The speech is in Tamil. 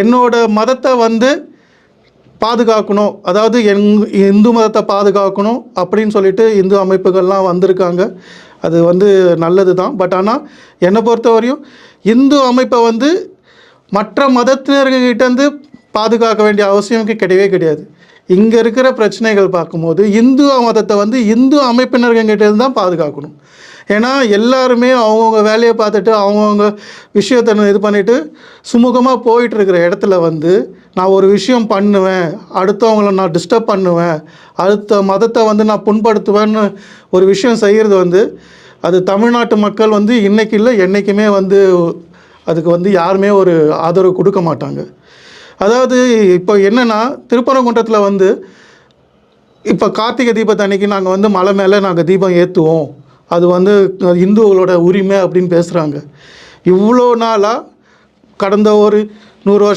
என்னோட மதத்தை வந்து பாதுகாக்கணும். அதாவது எங் இந்து மதத்தை பாதுகாக்கணும் அப்படின்னு சொல்லிட்டு இந்து அமைப்புகள்லாம் வந்திருக்காங்க. அது வந்து நல்லது தான் பட் ஆனால் என்னை பொறுத்தவரையும் இந்து அமைப்பை வந்து மற்ற மதத்தினர்கிட்டேருந்து பாதுகாக்க வேண்டிய அவசியம் கிடையவே கிடையாது. இங்கே இருக்கிற பிரச்சனைகள் பார்க்கும்போது இந்து மதத்தை வந்து இந்து அமைப்பினர்கிட்ட இருந்து தான் பாதுகாக்கணும். ஏன்னா எல்லாருமே அவங்கவுங்க வேலையை பார்த்துட்டு அவங்கவுங்க விஷயத்தை இது பண்ணிவிட்டு சுமூகமாக போயிட்டுருக்கிற இடத்துல வந்து நான் ஒரு விஷயம் பண்ணுவேன் அடுத்தவங்கள நான் டிஸ்டர்ப் பண்ணுவேன் அடுத்த மதத்தை வந்து நான் புண்படுத்துவேன்னு ஒரு விஷயம் செய்கிறது வந்து அது தமிழ்நாட்டு மக்கள் வந்து இன்றைக்கி இல்லை என்றைக்குமே வந்து அதுக்கு வந்து யாருமே ஒரு ஆதரவு கொடுக்க மாட்டாங்க. அதாவது இப்போ என்னென்னா திருப்பரங்குன்றத்தில் வந்து இப்போ கார்த்திகை தீபத்தை அன்றைக்கி நாங்கள் வந்து மலை மேலே நாங்கள் தீபம் ஏற்றுவோம் அது வந்து இந்துக்களோட உரிமை அப்படின்னு பேசுகிறாங்க இவ்வளோ நாளாக கடந்த ஒரு நூறு வருஷம்